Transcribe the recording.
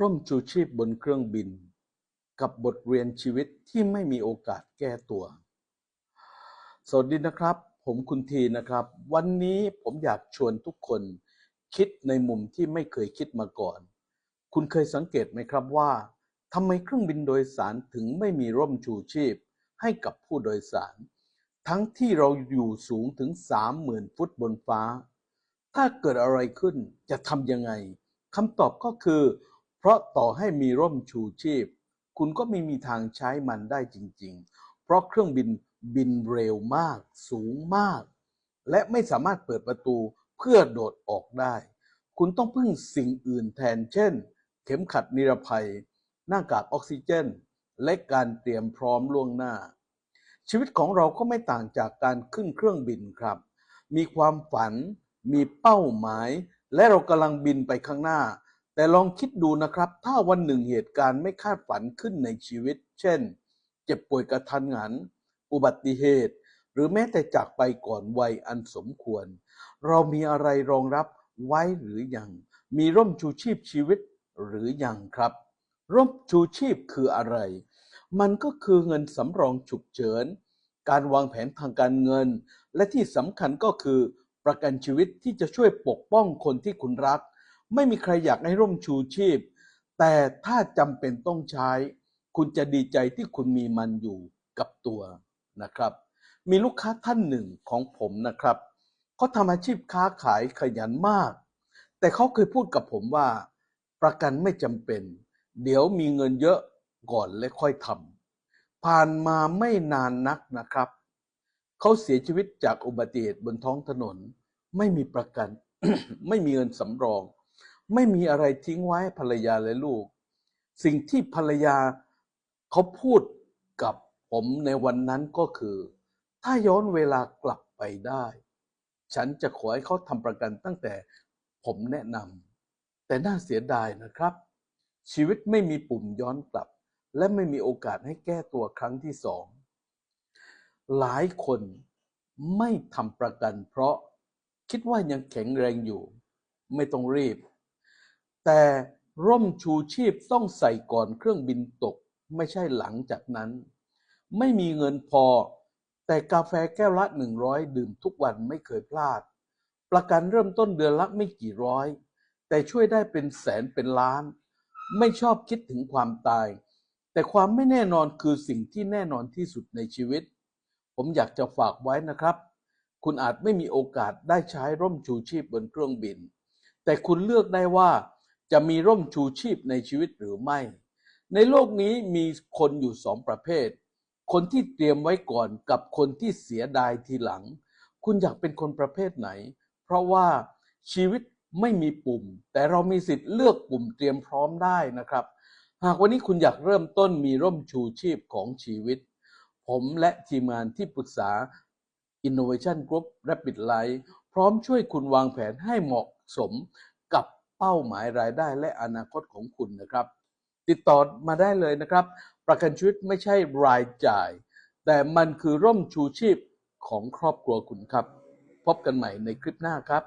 ร่มชูชีพบนเครื่องบิน กับบทเรียนชีวิตที่ไม่มีโอกาสแก้ตัว สวัสดีนะครับ ผมคุณทีนะครับ วันนี้ผมอยากชวนทุกคน คิดในมุมที่ไม่เคยคิดมาก่อน คุณเคยสังเกตไหมครับว่าทำไมเครื่องบินโดยสารถึงไม่มีร่มชูชีพ ให้กับผู้โดยสาร ทั้งที่เราอยู่สูงถึง 30,000 ฟุตบนฟ้า ถ้าเกิดอะไรขึ้นจะทำยังไงคำตอบก็คือ เพราะต่อให้มีร่มชูชีพ คุณก็ไม่มีทางใช้มันได้จริง ๆ เพราะเครื่องบินบินเร็วมาก สูงมาก และไม่สามารถเปิดประตูเพื่อโดดออกได้ คุณต้องพึ่งสิ่งอื่นแทน เช่น เข็มขัดนิรภัย หน้ากากออกซิเจน และการเตรียมพร้อมล่วงหน้า ชีวิตของเราก็ไม่ต่างจากการขึ้นเครื่องบินครับ มีความฝัน มีเป้าหมาย และเรากำลังบินไปข้างหน้า แต่ลองคิดดูนะครับ ถ้าวันหนึ่งเหตุการณ์ไม่คาดฝันขึ้นในชีวิต เช่น เจ็บป่วยกระทันหัน อุบัติเหตุ หรือแม้แต่จากไปก่อนวัยอันสมควร เรามีอะไรรองรับไว้หรือยัง มีร่มชูชีพชีวิตหรือยังครับ ร่มชูชีพคืออะไร มันก็คือเงินสำรองฉุกเฉิน การวางแผนทางการเงิน และที่สำคัญก็คือ ประกันชีวิตที่จะช่วยปกป้องคนที่คุณรัก ไม่มีใครอยากให้ร่มชูชีพ แต่ถ้าจำเป็นต้องใช้ คุณจะดีใจที่คุณมีมันอยู่กับตัวนะครับ มีลูกค้าท่านหนึ่งของผมนะครับเขาทำอาชีพค้าขายขยันมาก แต่เขาเคยพูดกับผมว่า ประกันไม่จำเป็น เดี๋ยวมีเงินเยอะก่อนและค่อยทำผ่านมาไม่นานนักนะครับเขาเสียชีวิตจากอุบัติเหตุบนท้องถนน ไม่มีประกัน ไม่มีเงินสำรอง ไม่มีอะไรทิ้งไว้ให้ภรรยาและลูก สิ่งที่ภรรยาเขาพูดกับผมในวันนั้นก็คือ ถ้าย้อนเวลากลับไปได้ ฉันจะขอให้เขาทำประกันตั้งแต่ผมแนะนำแต่น่าเสียดายนะครับ ชีวิตไม่มีปุ่มย้อนกลับ และไม่มีโอกาสให้แก้ตัวครั้งที่สองหลายคนไม่ทำประกันเพราะคิดว่ายังแข็งแรงอยู่ ไม่ต้องรีบ แต่ร่มชูชีพต้องใส่ก่อนเครื่องบินตก ไม่ใช่หลังจากนั้น ไม่มีเงินพอ แต่กาแฟแก้วละหนึ่งร้อยดื่มทุกวันไม่เคยพลาด ประกันเริ่มต้นเดือนละไม่กี่ร้อย แต่ช่วยได้เป็นแสนเป็นล้าน ไม่ชอบคิดถึงความตาย แต่ความไม่แน่นอนคือสิ่งที่แน่นอนที่สุดในชีวิต ผมอยากจะฝากไว้นะครับ คุณอาจไม่มีโอกาสได้ใช้ร่มชูชีพบนเครื่องบิน แต่คุณเลือกได้ว่า จะมีร่มชูชีพในชีวิตหรือไม่ ในโลกนี้มีคนอยู่สองประเภท คนที่เตรียมไว้ก่อนกับคนที่เสียดายทีหลัง คุณอยากเป็นคนประเภทไหน เพราะว่าชีวิตไม่มีปุ่ม แต่เรามีสิทธิ์เลือกปุ่มเตรียมพร้อมได้นะครับ หากวันนี้คุณอยากเริ่มต้นมีร่มชูชีพของชีวิต ผมและทีมงานที่ปรึกษา Innovation Group Rapid Life พร้อมช่วยคุณวางแผนให้เหมาะสมกับ เป้าหมายรายได้และอนาคตของคุณนะครับ ติดต่อมาได้เลยนะครับ ประกันชีวิตไม่ใช่รายจ่าย แต่มันคือร่มชูชีพของครอบครัวคุณครับ พบกันใหม่ในคลิปหน้าครับ